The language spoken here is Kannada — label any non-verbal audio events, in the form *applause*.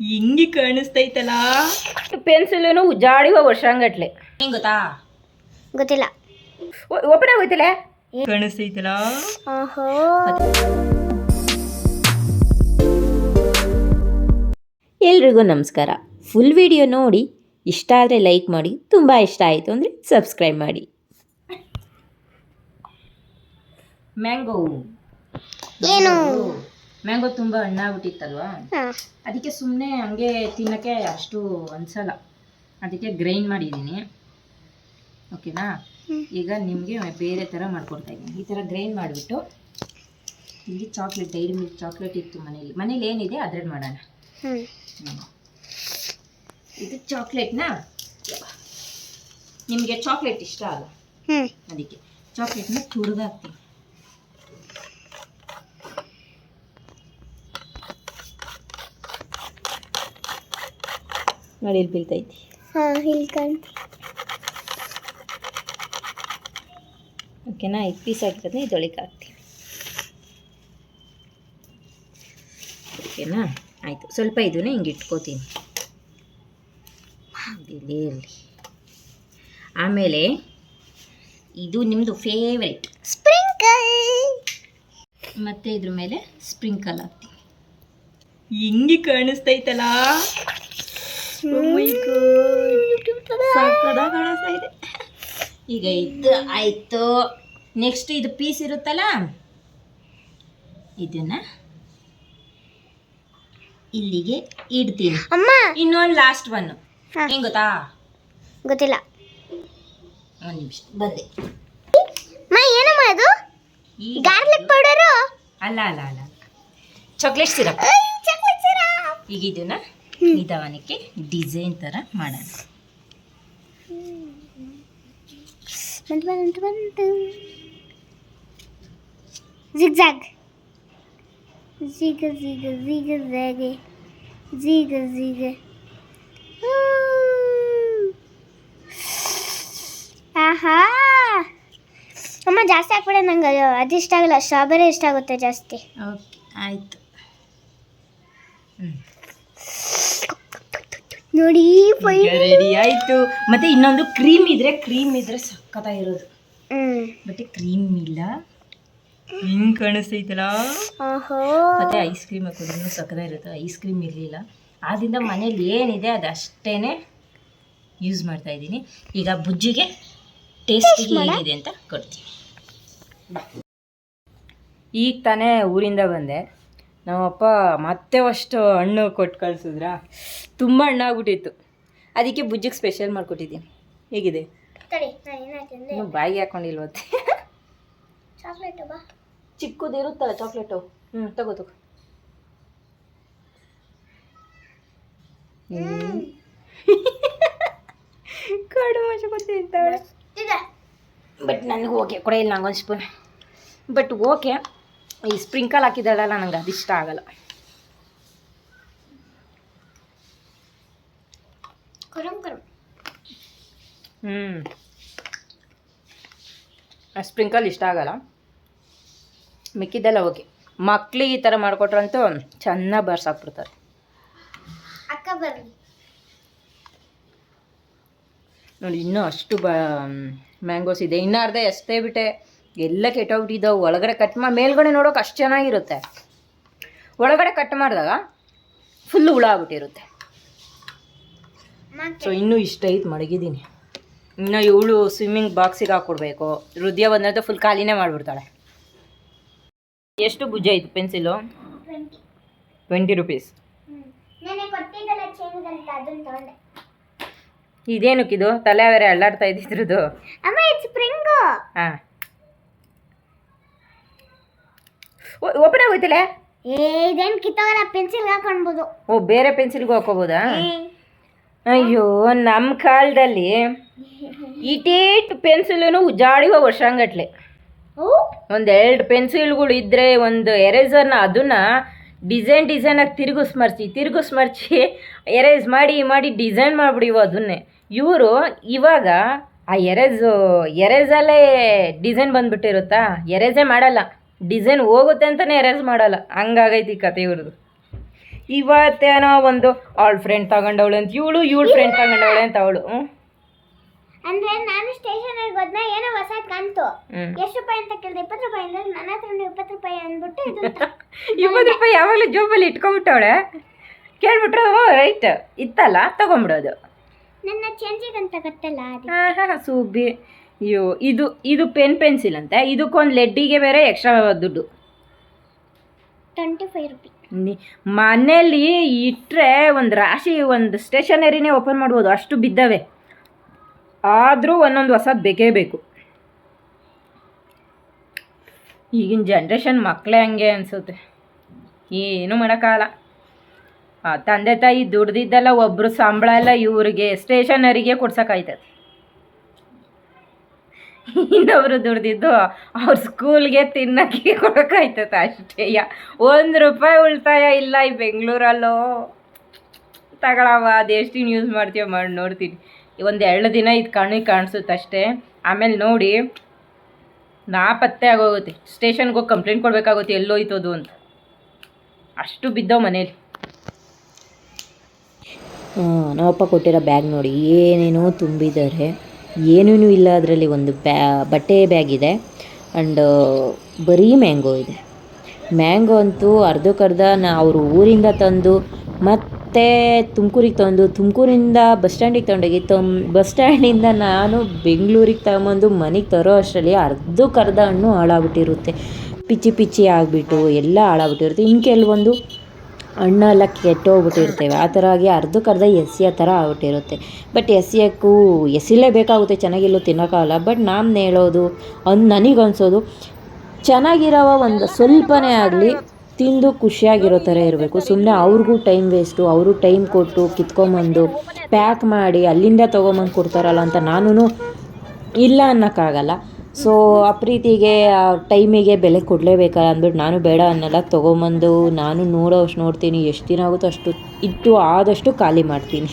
ಹಿಂಗೆ ಕಾಣಿಸ್ತೈತಲ್ಲ. ಪೆನ್ಸಿಲ್ ಉಜ್ಜಾಡಿವ ವರ್ಷಂಗಟ್ಲೆ ಹೆಂಗ್ ಗೊತ್ತಾ? ಗೊತ್ತಿಲ್ಲ. ಓಪನ್ ಆಗೋಯ್ತಲ್ಲ ಕಾಣಿಸ್ತೈತಲ್ಲ. ಎಲ್ರಿಗೂ ನಮಸ್ಕಾರ. ಫುಲ್ ವಿಡಿಯೋ ನೋಡಿ ಇಷ್ಟ ಆದರೆ ಲೈಕ್ ಮಾಡಿ ತುಂಬ ಇಷ್ಟ ಆಯಿತು ಅಂದರೆ ಸಬ್ಸ್ಕ್ರೈಬ್ ಮಾಡಿ. ಮ್ಯಾಂಗೋ. ಏನು? ಮ್ಯಾಂಗೋ ತುಂಬಾ ಹಣ್ಣಾಗ್ಬಿಟ್ಟಿತ್ತಲ್ವಾ ಆಗ್ಬಿಟ್ಟಿತ್ತಲ್ವಾ? ಅದಕ್ಕೆ ಸುಮ್ಮನೆ ಹಂಗೆ ತಿನ್ನಕ್ಕೆ ಅಷ್ಟು ಅನ್ಸಲ್ಲ. ಅದಕ್ಕೆ ಗ್ರೈಂಡ್ ಮಾಡಿದ್ದೀನಿ. ಓಕೆನಾ? ಈಗ ನಿಮಗೆ ಬೇರೆ ಥರ ಮಾಡ್ಕೊಡ್ತಾ ಇದ್ದೀನಿ. ಈ ಥರ ಗ್ರೈಂಡ್ ಮಾಡಿಬಿಟ್ಟು ಇಲ್ಲಿ ಚಾಕ್ಲೇಟ್ ಡೈರಿ ಮಿಲ್ಕ್ ಚಾಕ್ಲೇಟ್ ಇತ್ತು ಮನೇಲಿ. ಮನೇಲಿ ಏನಿದೆ ಅದ್ರಲ್ಲಿ ಮಾಡೋಣ. ಇದು ಚಾಕ್ಲೇಟ್ನ ನಿಮಗೆ ಚಾಕ್ಲೇಟ್ ಇಷ್ಟ ಅಲ್ಲ ಅದಕ್ಕೆ. ಚಾಕ್ಲೇಟ್ನ ತುರಿದಾಕ್ತೀನಿ ನೋಡಿ ಇಲ್ಲಿ ಬೀಳ್ತೈತಿ. ಹಾಂ ಕಾಣ್ತಿ ಓಕೆನಾ ಐದು ಪೀಸ್ ಹಾಕಿರೋದನ್ನ ಇದೊಳಗೆ ಹಾಕ್ತೀನಿ. ಓಕೆನಾ ಆಯಿತು. ಸ್ವಲ್ಪ ಇದನ್ನ ಹಿಂಗೆ ಇಟ್ಕೋತೀನಿ. ಇರಲಿ ಆಮೇಲೆ ಇದು ನಿಮ್ಮದು ಫೇವ್ರೆಟ್ ಸ್ಪ್ರಿಂಕಲ್ ಮತ್ತು ಇದ್ರ ಮೇಲೆ ಸ್ಪ್ರಿಂಕಲ್ ಹಾಕ್ತೀನಿ. ಹಿಂಗೆ ಕಾಣಿಸ್ತೈತಲ್ಲ? ಇದೆ. ಈಗ ಇದು ಆಯಿತು. ನೆಕ್ಸ್ಟ್ ಇದು ಪೀಸ್ ಇರುತ್ತಲ್ಲ? ಇದನ್ನ ಇಲ್ಲಿಗೆ ಇಡ್ತೀನಿ. ಅಮ್ಮ. ಇನ್ನೊಂದು ಲಾಸ್ಟ್ ಒನ್. ಹೆಂಗ್ ಗೊತ್ತಾ? ಗೊತ್ತಿಲ್ಲ. ಒಂದು ನಿಮಿಷ. ಬಂದೆ. ಏನಮ್ಮ ಅದು? ಗಾರ್ಲಿಕ್ ಪೌಡರು ಅಲ್ಲ ಅಲ್ಲ ಅಲ್ಲ. ಚಾಕ್ಲೇಟ್ ಸಿರಪ್ ಈಗ ಇದನ್ನ ನಿಧಾನಕ್ಕೆ ಡಿಸೈನ್ ಥರ ಮಾಡೋಣ. ಬಂತು ಬಂತು ಬಂತು. ಜಿಗ್ಜಾಗ್. ಜಿಗ ಜಿಗ ಜಿಗ ಜಾಗೆ. ಜಿಗ ಜಿಗ. ಆಹಾ. ಅಮ್ಮ ಜಾಸ್ತಿ ಹಾಕ್ಬೇಡ ನಂಗೆ. ಅದು ಇಷ್ಟ ಆಗಲ್ಲ. ಸ್ಟ್ರಾಬೆರಿ ಇಷ್ಟ ಆಗುತ್ತೆ ಜಾಸ್ತಿ. ಓಕೆ ಆಯಿತು. ನೋಡಿ ರೆಡಿ ಆಯ್ತು. ಮತ್ತೆ ಇನ್ನೊಂದು ಕ್ರೀಮ್ ಇದ್ರೆ ಕ್ರೀಮ್ ಇದ್ರೆ ಸಕ್ಕತ್ತ ಹ್ಮ್. ಬಟ್ ಕ್ರೀಮ್ ಇಲ್ಲ. ಹಿಂಗ್ ಕಾಣಿಸ್ತೈತಲ್ಲ. ಮತ್ತೆ ಐಸ್ ಕ್ರೀಮ್ ಹಾಕೋದ್ರೂ ಇರುತ್ತೆ ಐಸ್ ಕ್ರೀಮ್ ಇರಲಿಲ್ಲ. ಆದ್ದರಿಂದ ಮನೇಲಿ ಏನಿದೆ ಅದು ಅಷ್ಟೇನೆ ಯೂಸ್ ಮಾಡ್ತಾ ಇದ್ದೀನಿ. ಈಗ ಬುಜ್ಜಿಗೆ ಟೇಸ್ಟ್ ಹೇಗಿದೆ ಅಂತ ಕೊಡ್ತೀನಿ. ಈಗ ತಾನೇ ಊರಿಂದ ಬಂದೆ. ನಮ್ಮಪ್ಪ ಮತ್ತೆ ಅಷ್ಟು ಹಣ್ಣು ಕೊಟ್ಟು ಕಳ್ಸಿದ್ರ? ತುಂಬ ಹಣ್ಣಾಗ್ಬಿಟ್ಟಿತ್ತು. ಅದಕ್ಕೆ ಬುಜ್ಜಿಗೆ ಸ್ಪೆಷಲ್ ಮಾಡಿಕೊಟ್ಟಿದ್ದೀನಿ. ಹೇಗಿದೆ? ಬಾಯಿಗೆ ಹಾಕೊಂಡಿಲ್ವತ್ತೆ ಚಾಕ್ಲೇಟ್ ಬಾ. ಚಿಕ್ಕದು ಇರುತ್ತಲ್ಲ ಚಾಕ್ಲೇಟು ಹ್ಞೂ ತಗೋ ತಗೋ. ಕಡು ಮಶ ಇದೆ ಬಟ್ ನನಗೆ ಓಕೆ. ಕೊಡ ಇಲ್ಲ ನಂಗೊಂದು ಸ್ಪೂನ್ ಬಟ್ ಓಕೆ. ಈ ಸ್ಪ್ರಿಂಕಲ್ ಹಾಕಿದ್ದಾಳಲ್ಲ ನಂಗೆ ಅದು ಇಷ್ಟ ಆಗಲ್ಲ. ಹ್ಞೂ ಆ ಸ್ಪ್ರಿಂಕಲ್ ಇಷ್ಟ ಆಗಲ್ಲ. ಮಿಕ್ಕಿದ್ದೆಲ್ಲ ಓಕೆ. ಮಕ್ಳಿಗೆ ಈ ಥರ ಮಾಡಿಕೊಟ್ರಂತೂ ಚೆನ್ನಾಗಿ ಬರ್ಸಾಕ್ಬಿಡ್ತಾರೆ ಅಕ್ಕ ಬರಲಿ ನೋಡಿ ಇನ್ನೂ ಅಷ್ಟು ಬ ಮ್ಯಾಂಗೋಸ್ ಇದೆ. ಇನ್ನೂ ಅರ್ಧ ಎಷ್ಟೇ ಬಿಟ್ಟೆ. ಎಲ್ಲ ಕೆಟ್ಟೋಗ್ಬಿಟ್ಟಿದ್ದಾವೆ. ಒಳಗಡೆ ಕಟ್ ಮಾ ಮೇಲ್ಗಡೆ ನೋಡೋಕೆ ಅಷ್ಟು ಚೆನ್ನಾಗಿರುತ್ತೆ. ಒಳಗಡೆ ಕಟ್ ಮಾಡಿದಾಗ ಫುಲ್ ಹುಳ ಆಗ್ಬಿಟ್ಟಿರುತ್ತೆ. ಸೊ ಇನ್ನೂ ಇಷ್ಟ ಐತೆ ಮಡಗಿದ್ದೀನಿ. ಇನ್ನು ಇವಳು ಸ್ವಿಮ್ಮಿಂಗ್ ಬಾಕ್ಸಿಗೆ ಹಾಕ್ಕೊಡ್ಬೇಕು ಹೃದಯ ಬಂದ್ರೆ ಫುಲ್ ಖಾಲಿನೇ ಮಾಡಿಬಿಡ್ತಾಳೆ. ಎಷ್ಟು ಬುಜ್ಜ ಇತ್ತು ಪೆನ್ಸಿಲು ಟ್ವೆಂಟಿ ರುಪೀಸ್ ಇದೇನಕ್ಕಿದು? ತಲೆ ಬೇರೆ ಅಲ್ಲಾಡ್ತಾ ಇದ್ದಿದ್ರದ್ದು ಹಾಂ. ಓಪನ್ ಆಗೋಯ್ತಲ್ಲ ಏ ಇದೇನು ಕಿತ್ತೋಗಲ್ಲ ಪೆನ್ಸಿಲ್ ಹಾಕೊಳ್ಬೋದು ಓ ಬೇರೆ ಪೆನ್ಸಿಲ್ಗೂ ಹಾಕೋಬೋದಾ? ಅಯ್ಯೋ ನಮ್ಮ ಕಾಲದಲ್ಲಿ ಇಟೇಟ್ ಪೆನ್ಸಿಲೂ ಉಜಾಡಿವ ವರ್ಷಂಗಟ್ಲೆ. ಒಂದು ಎರಡು ಪೆನ್ಸಿಲ್ಗಳು ಇದ್ದರೆ ಒಂದು ಎರೇಸರ್ನ ಅದನ್ನ ಡಿಸೈನ್ ಡಿಸೈನಾಗಿ ತಿರುಗಿಸ್ ಮರ್ಚಿ ತಿರುಗಿಸ್ ಮರ್ಚಿ ಎರೇಸ್ ಮಾಡಿ ಮಾಡಿ ಡಿಸೈನ್ ಮಾಡಿಬಿಡಿವು ಅದನ್ನೇ. ಇವರು ಇವಾಗ ಆ ಎರೇಸು ಎರೇಸಲ್ಲೇ ಡಿಸೈನ್ ಬಂದ್ಬಿಟ್ಟಿರುತ್ತಾ? ಎರೇಸೇ ಮಾಡಲ್ಲ. ಡಿಸೈನ್ ಹೋಗುತ್ತೆ ಅಂತಲೇ ಎರೇಸ್ ಮಾಡಲ್ಲ. ಹಂಗಾಗೈತಿ ಈ ಕತೆ ಇವ್ರದ್ದು. ಇವತ್ತೇನೋ ಒಂದು ಅವಳ ಫ್ರೆಂಡ್ ತಗೊಂಡವಳು ಅಂತ. ಇವಳು ಇವಳು ಫ್ರೆಂಡ್ ತಗೊಂಡವಳು ಅಂತ ಅವಳು. ಹ್ಞೂ ಅಂದ್ರೆ ನಾನು ಸ್ಟೇಷನರಿಗೆ ಹೋದ್ನ ಏನೋ ಹೊಸ ಕಾಣ್ತು ಎಷ್ಟು ರೂಪಾಯಿ ಅಂತ ಕೇಳಿದೆ? ಇಪ್ಪತ್ತು ರೂಪಾಯಿ ಅಂದ್ರೆ ನನ್ನ ಹತ್ರ ಇಪ್ಪತ್ತು ರೂಪಾಯಿ ಅಂದ್ಬಿಟ್ಟು ಇದು *laughs* ಇಪ್ಪತ್ತು ರೂಪಾಯಿ ಯಾವಾಗಲೂ ಜೋಬಲ್ಲಿ ಇಟ್ಕೊಂಡ್ಬಿಟ್ಟವಳೆ ಕೇಳ್ಬಿಟ್ರೆ ರೈಟ್. ಇತ್ತಲ್ಲ ತಗೊಂಬಿಡೋದು. ನನ್ನ ಚೇಂಜಿಗೆ ಅಂತ ಗೊತ್ತಲ್ಲ ಅದು ಅಯ್ಯೋ ಇದು ಇದು ಪೆನ್ ಪೆನ್ಸಿಲ್ ಅಂತೆ. ಇದಕ್ಕೊಂದು ಲೆಡ್ಡಿಗೆ ಬೇರೆ ಎಕ್ಸ್ಟ್ರಾ ದುಡ್ಡು. ಟ್ವೆಂಟಿ ಫೈವ್ ರುಪಿ ನಿ- ಮನೇಲಿ ಇಟ್ಟರೆ ಒಂದು ರಾಶಿ ಒಂದು ಸ್ಟೇಷನರಿನೇ ಓಪನ್ ಮಾಡ್ಬೋದು. ಅಷ್ಟು ಬಿದ್ದವೆ. ಆದರೂ ಒಂದೊಂದು ಹೊಸದು ಬೇಕೇ ಬೇಕು. ಈಗಿನ ಜನ್ರೇಷನ್ ಮಕ್ಕಳೇ ಹಂಗೆ ಅನಿಸುತ್ತೆ. ಏನೂ ಮಾಡೋಕ್ಕಾಗಲ್ಲ. ಆ ತಂದೆ ತಾಯಿ ದುಡ್ದಿದ್ದೆಲ್ಲ ಒಬ್ಬರು ಸಂಬಳ ಎಲ್ಲ ಇವ್ರಿಗೆ ಸ್ಟೇಷನರಿಗೆ ಕೊಡ್ಸೋಕ್ಕಾಯ್ತದೆ. ಇನ್ನೊಬ್ರು ದುಡ್ದಿದ್ದು ಅವ್ರ ಸ್ಕೂಲ್ಗೆ ತಿನ್ನಕ್ಕೆ ಕೊಡೋಕ್ಕಾಯ್ತದ ಅಷ್ಟೇ. ಒಂದು ರೂಪಾಯಿ ಉಳಿತಾಯ ಇಲ್ಲ ಈ ಬೆಂಗಳೂರಲ್ಲೋ. ತಗೊಳವ ಅದೆಷ್ಟು ಯೂಸ್ ಮಾಡ್ತೀವೋ ಮಾಡಿ, ನೋಡ್ತೀನಿ. ಒಂದು ಎರಡು ದಿನ ಇದು ಕಣ್ಣಿಗೆ ಕಾಣಿಸುತ್ತೆ ಅಷ್ಟೇ ಆಮೇಲೆ ನೋಡಿ, ನಾಪತ್ತೆ ಆಗೋಗುತ್ತೆ. ಸ್ಟೇಷನ್ಗೆ ಹೋಗಿ ಕಂಪ್ಲೇಂಟ್ ಕೊಡಬೇಕಾಗುತ್ತೆ ಎಲ್ಲೋಯ್ತದು ಅಂತ. ಅಷ್ಟು ಬಿದ್ದವು ಮನೇಲಿ. ನಮ್ಮಪ್ಪ ಕೊಟ್ಟಿರೋ ಬ್ಯಾಗ್ ನೋಡಿ, ಏನೇನೋ ತುಂಬಿದ್ದಾರೆ ಏನೇನೂ ಇಲ್ಲ ಅದರಲ್ಲಿ ಒಂದು ಬ್ಯಾ, ಬಟ್ಟೆ ಬ್ಯಾಗ್ ಇದೆ ಆ್ಯಂಡ್ ಬರೀ ಮ್ಯಾಂಗೋ ಇದೆ. ಮ್ಯಾಂಗೋ ಅಂತೂ ಅರ್ಧಕ್ಕರ್ಧ ನಾ ಅವರು ಊರಿಂದ ತಂದು ಮತ್ತೆ ತುಮಕೂರಿಗೆ ತಂದು ತುಮಕೂರಿಂದ ಬಸ್ ಸ್ಟ್ಯಾಂಡಿಗೆ ತಗೊಂಡೋಗಿ ತಮ್ ಬಸ್ ಸ್ಟ್ಯಾಂಡಿಂದ ನಾನು ಬೆಂಗಳೂರಿಗೆ ತಗೊಂಬಂದು ಮನೆಗೆ ತರೋ ಅಷ್ಟರಲ್ಲಿ ಅರ್ಧಕ್ಕರ್ಧ ಹಣ್ಣು ಹಾಳಾಗ್ಬಿಟ್ಟಿರುತ್ತೆ. ಪಿಚ್ಚಿ ಪಿಚ್ಚಿ ಆಗಿಬಿಟ್ಟು ಎಲ್ಲ ಹಾಳಾಗ್ಬಿಟ್ಟಿರುತ್ತೆ. ಇನ್ನು ಕೆಲವೊಂದು ಹಣ್ಣೆಲ್ಲ ಕೆಟ್ಟೋಗ್ಬಿಟ್ಟಿರ್ತೇವೆ ಆ ಥರ ಆಗಿ ಅರ್ಧಕ್ಕರ್ಧ ಎಸಿಯ ಥರ ಆಗ್ಬಿಟ್ಟಿರುತ್ತೆ. ಬಟ್ ಎಸಿಯೋಕ್ಕೂ ಎಸಿಲೇಬೇಕಾಗುತ್ತೆ ಚೆನ್ನಾಗಿಲ್ಲೋ ತಿನ್ನೋಕ್ಕಾಗಲ್ಲ. ಬಟ್ ನಾನು ಹೇಳೋದು, ಅನ್ ನನಗೆ ಅನ್ಸೋದು ಚೆನ್ನಾಗಿರೋವ ಒಂದು ಸ್ವಲ್ಪನೇ ಆಗಲಿ ತಿಂದು ಖುಷಿಯಾಗಿರೋ ಥರ ಇರಬೇಕು. ಸುಮ್ಮನೆ ಅವ್ರಿಗೂ ಟೈಮ್ ವೇಸ್ಟು ಅವರು ಟೈಮ್ ಕೊಟ್ಟು ಕಿತ್ಕೊಂಬಂದು ಪ್ಯಾಕ್ ಮಾಡಿ ಅಲ್ಲಿಂದ ತೊಗೊಂಬಂದು ಕೊಡ್ತಾರಲ್ಲ ಅಂತ ನಾನು ಇಲ್ಲ ಅನ್ನೋಕ್ಕಾಗಲ್ಲ. ಸೊ ಆ ಪ್ರೀತಿಗೆ, ಆ ಟೈಮಿಗೆ ಬೆಲೆ ಕೊಡಲೇಬೇಕಲ್ಲ ಅಂದ್ಬಿಟ್ಟು ನಾನು ಬೇಡ ಅನ್ನೆಲ್ಲ. ತೊಗೊಂಬಂದು, ನಾನು ನೋಡೋ ಅಷ್ಟು ನೋಡ್ತೀನಿ, ಎಷ್ಟು ದಿನ ಆಗುತ್ತೋ ಅಷ್ಟು, ಇಟ್ಟು ಆದಷ್ಟು ಖಾಲಿ ಮಾಡ್ತೀನಿ.